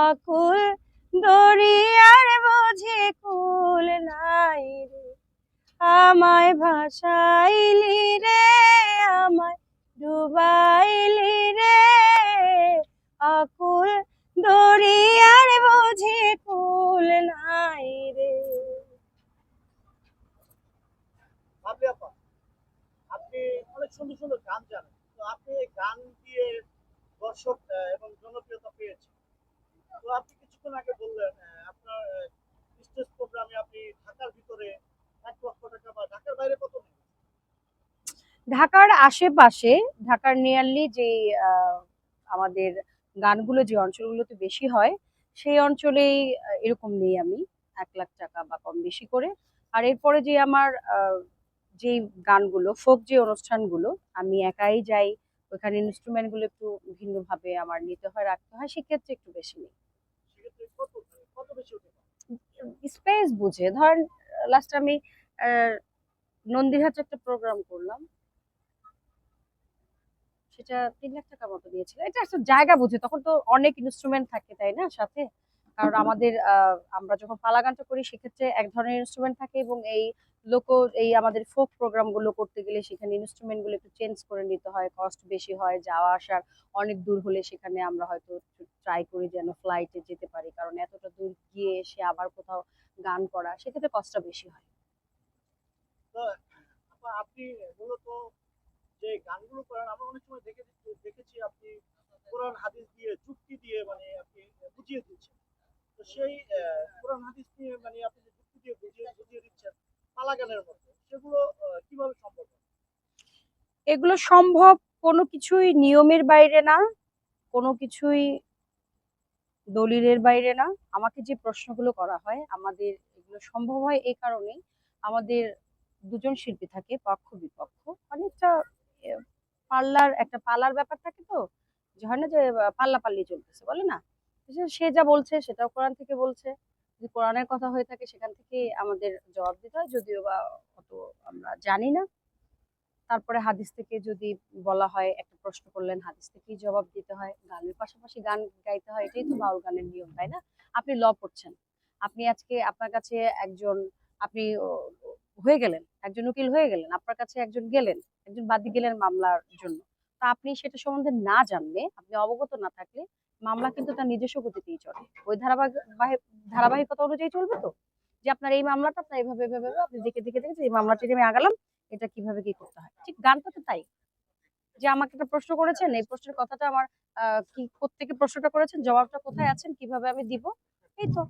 অকুল, দরিয়ার বুঝি কুল নাই রে। আমায় ভাসাইলি রে, আমায় ডুবাইলি রে। অকুল, দরিয়ার বুঝি কুল নাই রে। আপনি অনেক সুন্দর সুন্দর গান জানেন। তো আপনি গান দিয়ে দর্শক এবং জনপ্রিয়তা পেয়েছেন। আপনি কিছুক্ষণ আগে বললেন আপনার স্টেজ প্রোগ্রামে আপনি ঢাকার ভিতরে এক লক্ষ টাকা বা ঢাকার বাইরে কত ঢাকার আশেপাশে, ঢাকার নিয়ারলি যে আমাদের গানগুলো যে অঞ্চলগুলোতে বেশি হয়, সেই অঞ্চলেই এরকম নেই আমি, এক লাখ টাকা বা কম বেশি করে। আর এরপরে যে আমার যেই গানগুলো ফোক যে অনুষ্ঠানগুলো, আমি একাই যাই ওখানে ইনস্ট্রুমেন্টগুলো একটু ভিন্নভাবে আমার নিতে হয়, রাখতে হয়, সেক্ষেত্রে একটু বেশি নেই সেক্ষেত্রে কত কত বেশি হতে পারে স্পেস বুঝে। ধরেন লাস্ট আমি আহ, নন্দীহাটে একটা প্রোগ্রাম করলাম। সেটা তিন লাখ টাকা মতো দিয়েছিল। এটা একটা জায়গা বুঝে। তখন তো অনেক ইনস্ট্রুমেন্ট থাকে তাই না সাথে? কারণ আমাদের আমরা যখন পালা গানটা করি, সেক্ষেত্রে এক ধরনের ইনস্ট্রুমেন্ট থাকে এবং এই লোক এই আমাদের ফোক প্রোগ্রামগুলো করতে গেলে সেখানে ইনস্ট্রুমেন্টগুলো একটু চেঞ্জ করে নিতে হয় কস্ট বেশি হয়, যাওয়া আসার অনেক দূর হলে সেখানে আমরা হয়তো ট্রাই করি যেন ফ্লাইটে যেতে পারি। কারণ এতটা দূর গিয়ে এসে আবার কোথাও গান করা, সেক্ষেত্রে কষ্টটা বেশি হয়। আপনি মূলত যে গানগুলো করেন, আমরা অনেক সময় দেখে দেখেছি আপনি কোরআন, হাদিস দিয়ে যুক্তি দিয়ে মানে আপনি বুঝিয়ে দিচ্ছেন তো সেই আহ, কোরআন হাদিস নিয়ে মানে এগুলো সম্ভব কোনো কিছুই নিয়মের বাইরে না, কোনো কিছুই দলিলের বাইরে না। আমাকে যে প্রশ্নগুলো করা হয়, আমাদের এগুলো সম্ভব হয় এই কারণেই আমাদের দুজন শিল্পী থাকে, পক্ষ বিপক্ষ। অনেকটা পাল্লার একটা পাল্লার ব্যাপার থাকে তো, যে হয় না যে পাল্লা পাল্লি চলতেছে, বলে না? সে যা বলছে সেটাও কোরআন থেকে বলছে। যদি কোরআনের কথা হয়ে থাকে সেখান থেকে আমাদের জবাব দিতে হয়, যদিও বা অত আমরা জানি না। তারপরে হাদিস থেকে যদি বলা হয়, একটা প্রশ্ন করলেন, হাদিস থেকেই জবাব দিতে হয়, গানের পাশাপাশি গান গাইতে হয়, এটাই তো বাউল গানের নিয়ম, তাই না? আপনি ল পড়ছেন, আপনি আজকে আপনার কাছে একজন, আপনি হয়ে গেলেন, একজন উকিল হয়ে গেলেন, আপনার কাছে একজন গেলেন, একজন বাদী গেলেন মামলার জন্য, তা আপনি সেটা সম্বন্ধে না জানলে, আপনি অবগত না থাকলে, মামলা কিন্তু তার নিজস্ব গতিতেই চলে। ওই ধারাবাহিক বাহি- ধারাবাহিকতা অনুযায়ী চলবে তো? যে আপনার এই মামলাটা আপনার এইভাবে এভাবে আপনি দেখে দেখে দেখে যে এই মামলাটি আমি আগালাম এটা কীভাবে কি করতে হয়? ঠিক গানটা তো তাই। যে আমাকে একটা প্রশ্ন করেছেন এই প্রশ্নের কথাটা আমার আহ, কি প্রত্যেকে প্রশ্নটা করেছেন জবাবটা কোথায় আছেন কীভাবে আমি দিব? এই তো।